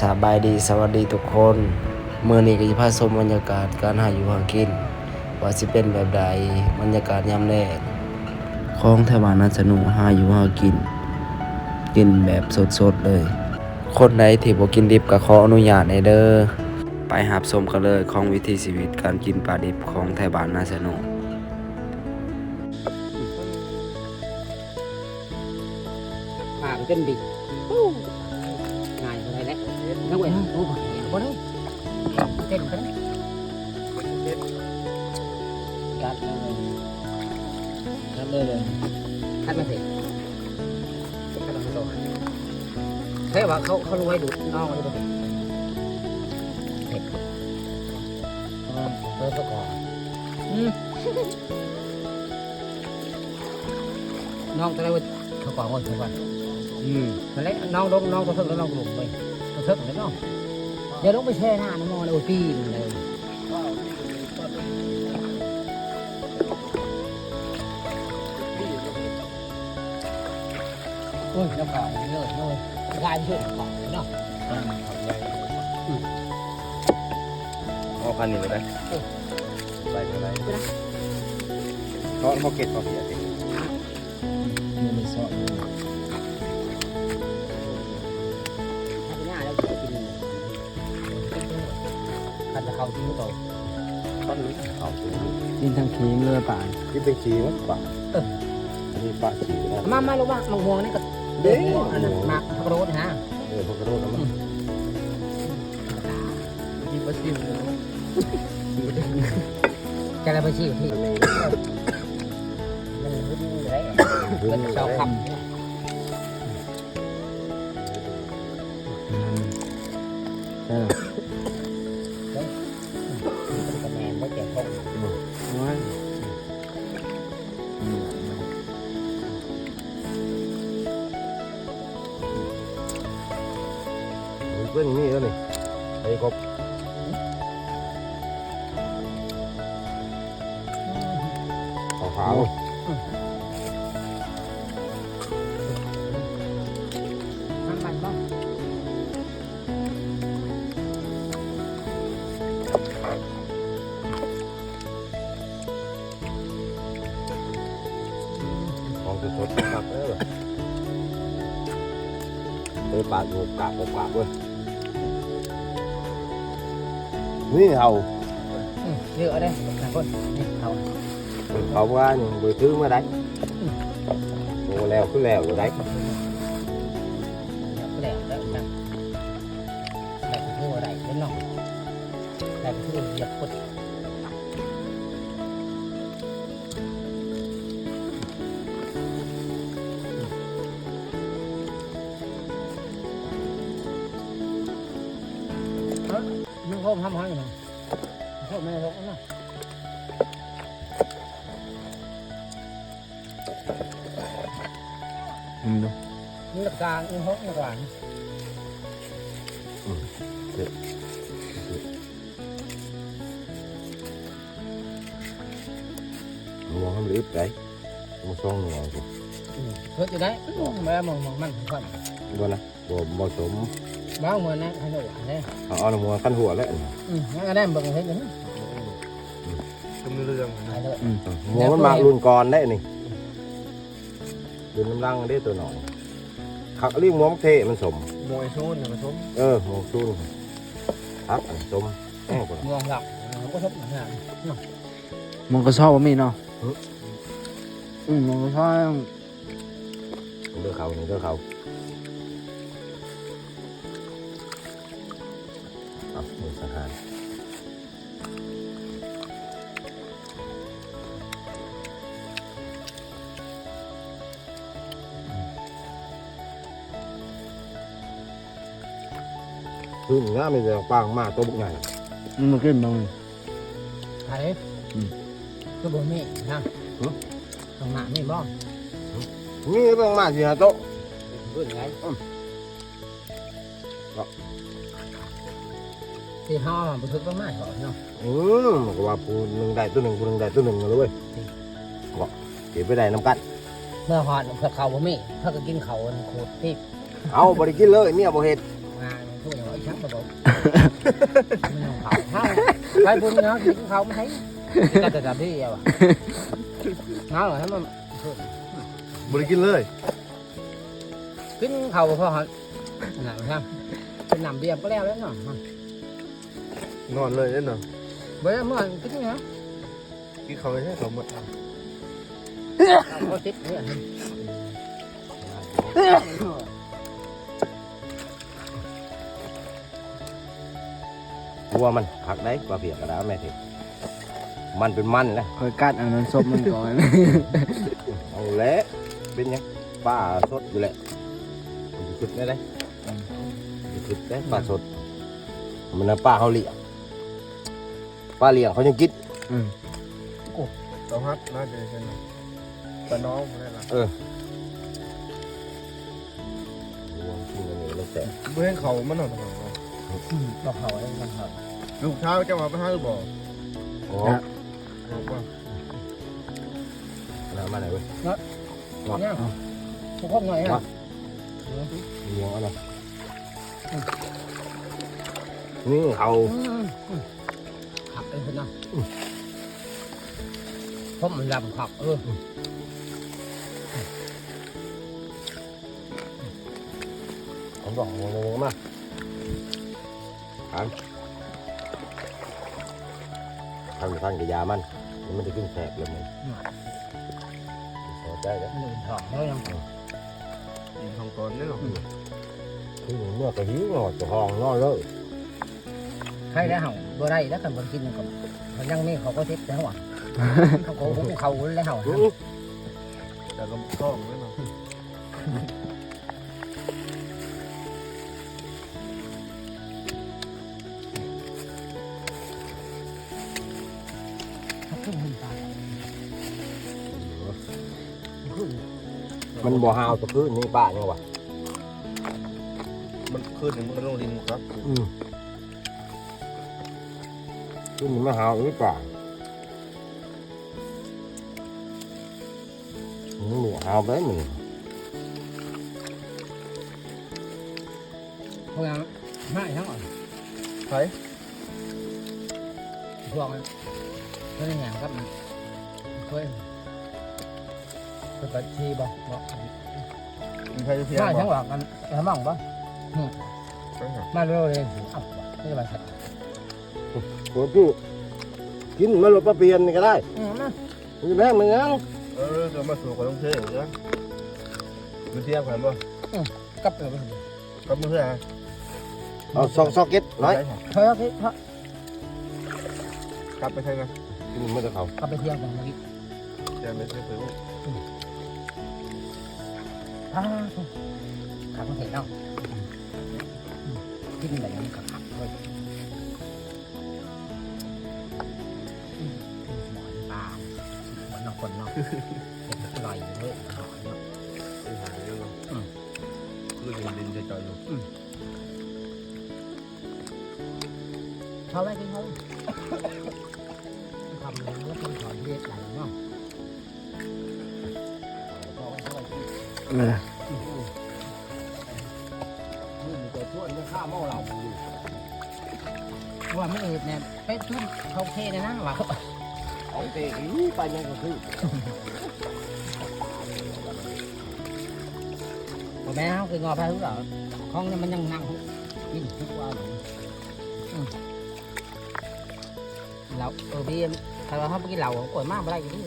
สบายดีสวัสดีทุกคนเมื่อนี้ก็จะพาชมบรรยากาศการหาอยู่หากิน ว่าสิเป็นแบบใดบรรยากาศยามแรกของไทยบ้านนาสนุหาอยู่หากิน กินแบบสดๆเลย คนใดที่บ่กินดิบก็ขออนุญาตในเด้อไปหับชมกันเลยของวิถีชีวิตการกินปลาดิบของไทยบ้านนาสนุผ่าเป็นดิ นักเว้ยโอ้โหบ่ได้เต้นกันกัดเลยกัดเลยเลยกัดมาสิกัดมาสิเฮ้ยว่าเขาเขารวยดูน้อง เทิบเหมืองได้ว่าเขาก่อนคนทุกวันอืมนั่นและน้องลงน้องก็เล้วน้องไปก็เทิกแล้วน้องเดี๋ยวลงไปแช่หน้าน้ำมอเลยโอ้ยปีนเลยโอ้ยน้ำเปล่าเยอะเลยลายเยอะน้ำเปล่าเนาะเอาพันนี่ไปได้ไปเท่าไรเพราะเขาเก็บเขาเสียสินี่ไม่ซอถ้ เข้าที่ตัวต้นนี้เขาสิกินทั้งครีมเลยป่านที่เป็นชีมันปะอันนี้ปะชีนะมามาลงมามังม่วงนี่ก็เด็กอันนั้นมากพักโรดฮะเออพวกกระโดดแล้วมันกินปลาซิวจะอะไรไปชี้ที่มันไม่มันหึ้นเลยขึ้เป็นนเจ้าคำใช่หรอ ไอ้ครบขาวขาว น้ำมันบ้างของสดๆครับเออเออปากหูกาบปากเว้ยนี่เอาเยอะเลยนะคนนี่เขาเขาว่านี่ไปซื้อมาได้โอ้แล้วคือแล้วอยู่ได้ก็แล้วแล้วนะแต่ก็ทั่วได้เป็นน้องแต่ก็ทั่วเหยียบคน มึงโคมทำให้หน่อยโคมไม่ได้รกนะอืมดูนี่หลักการนี่ห้องหลัก การหัวมันรีบได้มันส่งหัวกูเพื่อจะได้แม่มองมองมันก่อนบ่นะบ่บ่สมบ้างมันนะให้หนูเนี่ยเอาเอาหัวขั้นหัวแล้วอืมงั้นก็ได้เบิ่งให้ดูนะชมเรื่องให้เลยหัวมันมารุ่นก่อนได้นี่รุ่นน้ำลังได้ตัวหน่อยขักรีบหัวมันเทมันสมมวยชูนนะมาชมเออหัวชูนครับอันสมแห้งกว่ามองหลับมันก็ชอบหนังมันก็ชอบว่ามีเนาะอืมมันก็ชอบเด้อเขานี่เด้อเขา เอามือสหารพึ่งง่าไม่จะปางมากตัวบุกใหญ่มันมาขึ้นบ้างอะไรก็บ่มีนะตรงหน้าไม่บ้องนี่ต้องมาสิฮะโต๊ะรุ่นไง ที่ห้องบันทึกต้องมาเหรอเนาะอืมก็ว่าผู้หนึ่งได้ตัวหนึ่งผู้หนึ่งได้ตัวหนึ่งเลยเว้ยบอกเก็บไปได้น้ำกัน เมื่อหอดเพื่อเขาบ่มีเพื่อก็กินเขาโคตรที่เอาบริกินเลยเมียบ่เห็ดงานทุกช่วยอย่างไอ้ชักระบบมันยังเขาเท่าใครบุญเนาะกินเขาไม่ใช่ก็จะจับที่เอวอะเงาเหรอให้มันบริกินเลย กินเขาพอฮะหนังครับเป็นหนำเบียร์ก็แล้วแล้วเนาะ นอนเลยเนี่ยเนาะเบื่อเมื่อกินเนาะกินเขาเลยใช่เขาหมดเขาติดเนี่ยวัวมันหักได้กว่าเพียกกระดาแม่ทีมันเป็นมันแล้วคอยกัดอันนั้นซบมันก่อนเอาแหละเป็นยังป้าสดอยู่แหละมันจะสุดได้เลยจะสุดได้ป้าสดมันนะป้าเขาเลี้ยง ป้าเลี้ยงเขายังกินเราฮัดน่าจะใช่ไหมแต่น้องไม่ได้ละวัวกินกันนี่แล้วแต่เบื่อเขามันหน่อยบอกเขาไอ้กันเขาลูกเช้าจะมาไปหาหรือบอกโอ้บอกว่าน้ำมาไหนเว้ยเนี่ยพวกพวกหน่อยฮะเลี้ยงอะไรนี่เขา ขับเองนนั้นเพราะมันลำขับเออผมบอกงงมาทานทำทานกับยามันมันจะขึ้นแสบเลยมันพอใจแล้วหนึ่งสองแล้วยังอีกทองตอนนี่หรอคือเมื่อก็หิวหอยจะห้องนอนเลยใครได้เห่า บ่ได้แล้วกันบนกินกับมันยังนี่เขาก็เท็ดแล้วอะเขาโกหกเขาแล้วเห่าแต่ก็ท้องไม่มาขึ้นหินตาขึ้นมันบ่หาวตะคืนนี่ป้าเนี่ยวะมันขึ้นมันก็ลงดินครับอืม คืนนี้มาหาวหรือเปล่ามันบ่หาวไปมันพวกนั้นไม่ทั้งหมดใช่พวก หมดกันทำบ้างบ่มาเร็วเลยเอ้าไม่ได้มาใส่โอ้พี่กินมาหลบปลาเปลี่ยนนี่ก็ได้อืมนะมันจะแม่งมันยังเออจะมาสู่กับต้องเชื่ออยู่นะมือเทียบกันบ่กลับไปเลยกับมือเพื่อนเอาซอกซอกเก็ตน้อยเฮ้ยเฮ้ยเฮ้ยกลับไปใช่ไหมกินมันจะเขากลับไปเที่ยวกันเมื่อกี้เดี๋ยวไม่ใช่เพื่อนอ่าขับมาเห็นเนาะกินแบบนี้ขับขับเลย อนนอกคนนอกเป็นอร่อยเยอยเนาะไปหาเรื่องคือดินดินจะจอยอยู่เขาอะไรกินเขาทำแล้วก็ต้องถอนเลือดไหลเนาะเออนี่มีแต่ช่วยไม่ฆ่าเมาเหล้าอยู่ว่าไม่เอ็ดเนี่ยเป็นทุ่มเขาเทเลยนะว่า เอาเตะอีไปยังก็คือผมแม่เขาคืองอพายรู้เหรอห้องนี้มันยังนั่งกินทุกวันเราเออพี่ถ้าเราทำกินเหล้าก่อยมากไม่ได้อยู่ที่